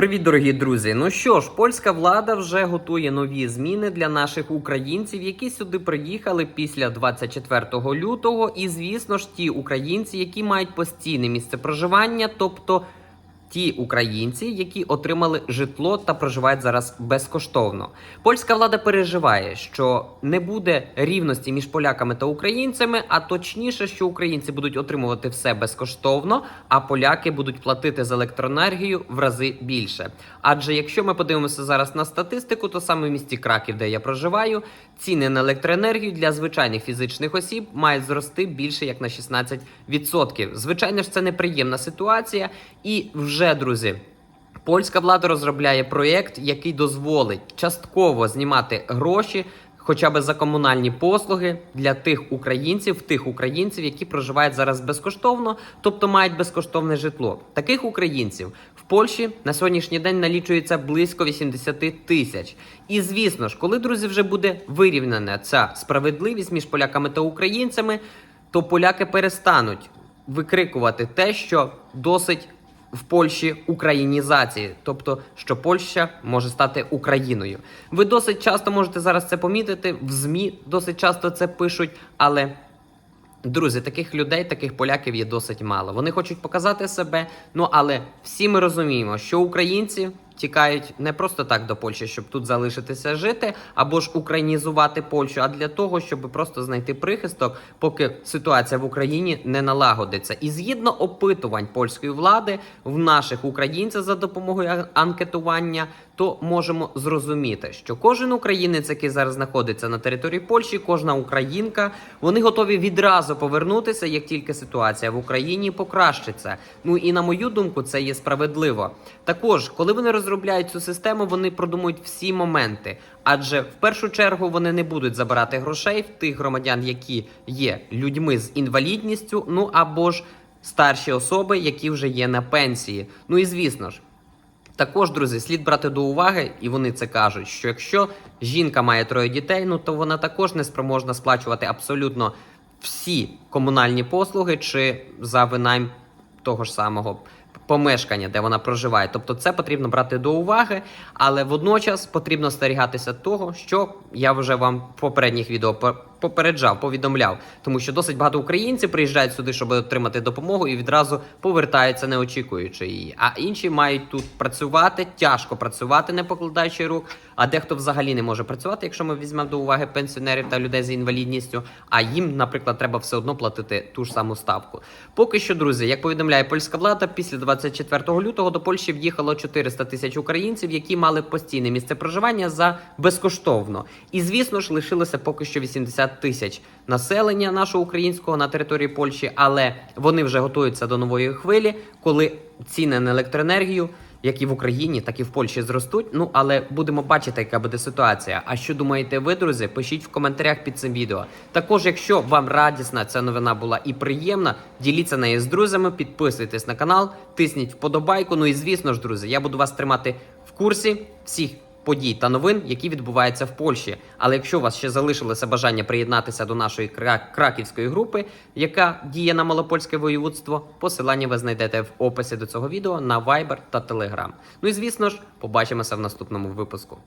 Привіт, дорогі друзі! Ну що ж, польська влада вже готує нові зміни для наших українців, які сюди приїхали після 24 лютого. І звісно ж, ті українці, які мають постійне місце проживання, тобто ті українці, які отримали житло та проживають зараз безкоштовно. Польська влада переживає, що не буде рівності між поляками та українцями, а точніше, що українці будуть отримувати все безкоштовно, а поляки будуть платити за електроенергію в рази більше. Адже якщо ми подивимося зараз на статистику, то саме в місті Краків, де я проживаю, ціни на електроенергію для звичайних фізичних осіб мають зрости більше як на 16%. Звичайно ж, це неприємна ситуація, і вже друзі. Польська влада розробляє проєкт, який дозволить частково знімати гроші, хоча б за комунальні послуги для тих українців, тих українців, які проживають зараз безкоштовно, тобто мають безкоштовне житло. Таких українців в Польщі на сьогоднішній день налічується близько 80 тисяч. І звісно ж, коли друзі вже буде вирівнена ця справедливість між поляками та українцями, то поляки перестануть викрикувати те, що досить в Польщі українізації, тобто що Польща може стати Україною. Ви досить часто можете зараз це помітити в ЗМІ, досить часто це пишуть, але. Друзі, таких людей, таких поляків є досить мало. Вони хочуть показати себе. Ну але всі ми розуміємо, що українці тікають не просто так до Польщі, щоб тут залишитися жити, або ж українізувати Польщу, а для того, щоб просто знайти прихисток, поки ситуація в Україні не налагодиться. І згідно опитувань польської влади в наших українців за допомогою анкетування, то можемо зрозуміти, що кожен українець, який зараз знаходиться на території Польщі, кожна українка, вони готові відразу повернутися, як тільки ситуація в Україні покращиться. Ну і на мою думку, це є справедливо. Також, коли вони розробляють цю систему, вони продумують всі моменти. Адже в першу чергу вони не будуть забирати грошей в тих громадян, які є людьми з інвалідністю, ну або ж старші особи, які вже є на пенсії. Ну і звісно ж. Також, друзі, слід брати до уваги, і вони це кажуть, що якщо жінка має троє дітей, ну то вона також не спроможна сплачувати абсолютно всі комунальні послуги чи за винайм того ж самого помешкання, де вона проживає. Тобто це потрібно брати до уваги, але водночас потрібно стерігатися того, що я вже вам в попередніх відео попереджав, повідомляв, тому що досить багато українців приїжджають сюди, щоб отримати допомогу, і відразу повертаються, не очікуючи її. А інші мають тут працювати, тяжко працювати, не покладаючи рук. А дехто взагалі не може працювати, якщо ми візьмемо до уваги пенсіонерів та людей з інвалідністю. А їм, наприклад, треба все одно платити ту ж саму ставку. Поки що, друзі, як повідомляє польська влада, після 24 лютого до Польщі в'їхало 400 тисяч українців, які мали постійне місце проживання за безкоштовно. І звісно ж, лишилося поки що 80 тисяч населення нашого українського на території Польщі, але вони вже готуються до нової хвилі, коли ціни на електроенергію. Як і в Україні, так і в Польщі зростуть. Ну але будемо бачити, яка буде ситуація. А що думаєте ви, друзі? Пишіть в коментарях під цим відео. Також, якщо вам радісна ця новина була і приємна, діліться нею з друзями, підписуйтесь на канал, тисніть вподобайку. Ну і звісно ж, друзі, я буду вас тримати в курсі всіх подій та новин, які відбуваються в Польщі. Але якщо у вас ще залишилося бажання приєднатися до нашої краківської групи, яка діє на Малопольське воєводство, посилання ви знайдете в описі до цього відео на Viber та Telegram. Ну і звісно ж, побачимося в наступному випуску.